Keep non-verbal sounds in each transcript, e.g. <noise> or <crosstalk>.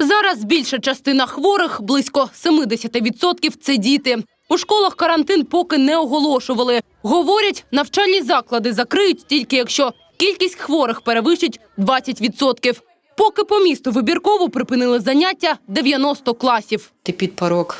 Зараз більша частина хворих, близько 70% – це діти. У школах карантин поки не оголошували. Говорять, навчальні заклади закриють тільки якщо кількість хворих перевищить 20%. Поки по місту вибірково припинили заняття 90 класів. Эпидпорог м,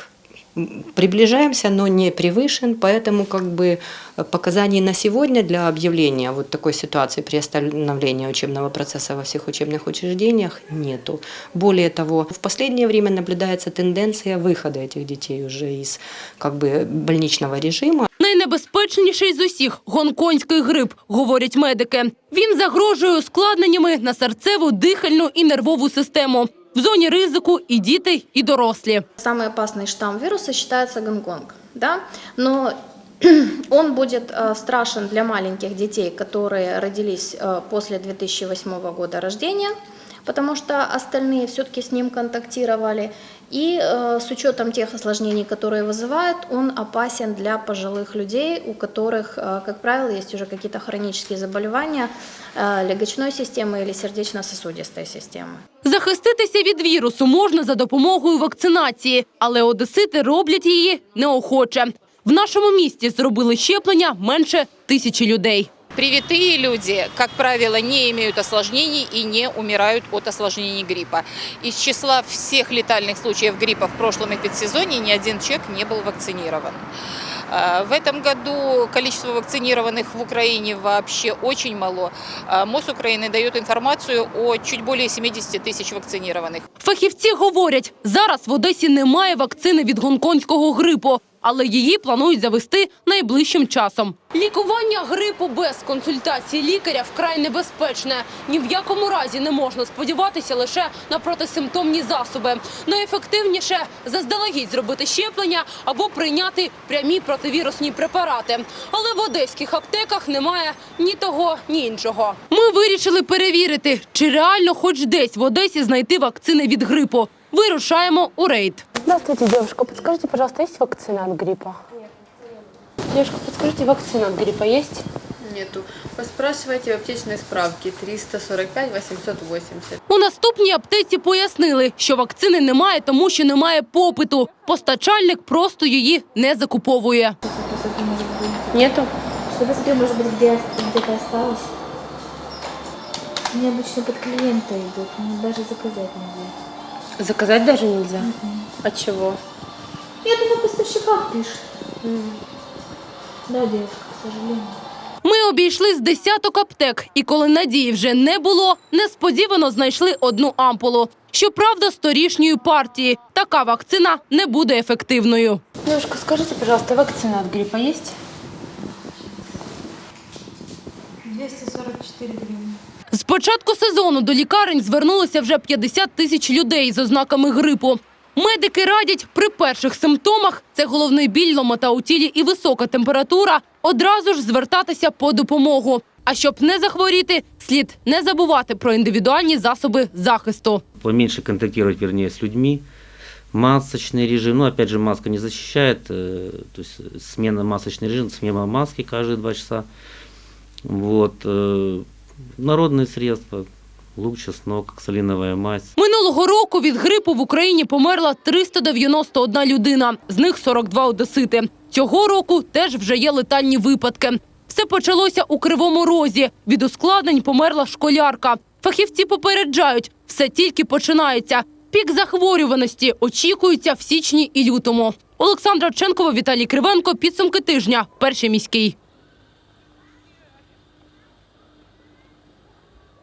приближаемся, но не превышен, поэтому как бы э, показаний на сегодня для объявления вот такой ситуации приостановления учебного процесса во всех учебных учреждениях нету. Более того, в последнее время наблюдается тенденция выхода этих детей уже из как бы больничного режима. Найнебезпечніший з усіх гонконгський грип, говорять медики. Він загрожує ускладненнями на серцеву, дихальну і нервову систему. В зоні ризику і діти, і дорослі. Самый опасный штамм вируса считается Гонконг, да, но <clears throat> он будет э, страшен для маленьких детей, которые родились э, после 2008 года рождения, потому что остальные все-таки с ним контактировали. И э, с учетом тех осложнений, которые вызывает, он опасен для пожилых людей, у которых, э, как правило, есть уже какие-то хронические заболевания э, легочной системы или сердечно-сосудистой системы. Захиститися від вірусу можна за допомогою вакцинації, але одесити роблять її неохоче. В нашому місті зробили щеплення менше тисячі людей. Привитые люди, как правило, не имеют осложнений и не умирают от осложнений гриппа. Из числа всех летальных случаев гриппа в прошлом эпидсезоне ни один человек не был вакцинирован. А, В этом году количество вакцинированных в Украине вообще очень мало. А, МОЗ Украины дает информацию о чуть более 70 тысяч вакцинированных. Фахівці говорять, зараз в Одесі немає вакцини від гонконгського грипу, але її планують завести найближчим часом. Лікування грипу без консультації лікаря вкрай небезпечне. Ні в якому разі не можна сподіватися лише на протисимптомні засоби. Найефективніше заздалегідь зробити щеплення або прийняти прямі противірусні препарати. Але в одеських аптеках немає ні того, ні іншого. Ми вирішили перевірити, чи реально хоч десь в Одесі знайти вакцини від грипу. Вирушаємо у рейд. Здравствуйте, девушка. Подскажите, пожалуйста, есть вакцина от гриппа? Нет. Девушка, подскажите, вакцина от гриппа есть? Нету. Поспрашивайте в аптечной справке 345 880. У наступній аптеці пояснили, що вакцини немає, тому що немає попиту. Постачальник просто її не закуповує. Нету? Что посмотрю, может быть, где, где-то осталось. Мне обычно под клиента идут, мне даже заказать нельзя. Заказать даже нельзя? От чего? Я думаю, в поставщиках пишут. Да, девушка, к сожалению. Ми обійшли з десяток аптек, і коли надії вже не було, несподівано знайшли одну ампулу. Щоправда, з торішньої партії. Така вакцина не буде ефективною. Девушка, скажите, пожалуйста, вакцина от гриппа есть? 244 гривны. З початку сезону до лікарень звернулося вже 50 тисяч людей з ознаками грипу. Медики радять при перших симптомах це головний біль, ломота у тілі і висока температура. Одразу ж звертатися по допомогу. А щоб не захворіти, слід не забувати про індивідуальні засоби захисту. поменьше контактировать, вернее, с людьми. Масочный режим, ну, опять же, маска не защищает, э, то есть смена масочный режим, смена маски каждые два часа. Вот, э, народные средства, лук, чеснок, солиновая мазь. Минулого року від грипу в Україні померла 391 людина, з них 42 одесити. Цього року теж вже є летальні випадки. Все почалося у Кривому Розі. Від ускладнень померла школярка. Фахівці попереджають, все тільки починається. Пік захворюваності очікується в січні і лютому. Олександра Ченкова, Віталій Кривенко. Підсумки тижня. Перший міський.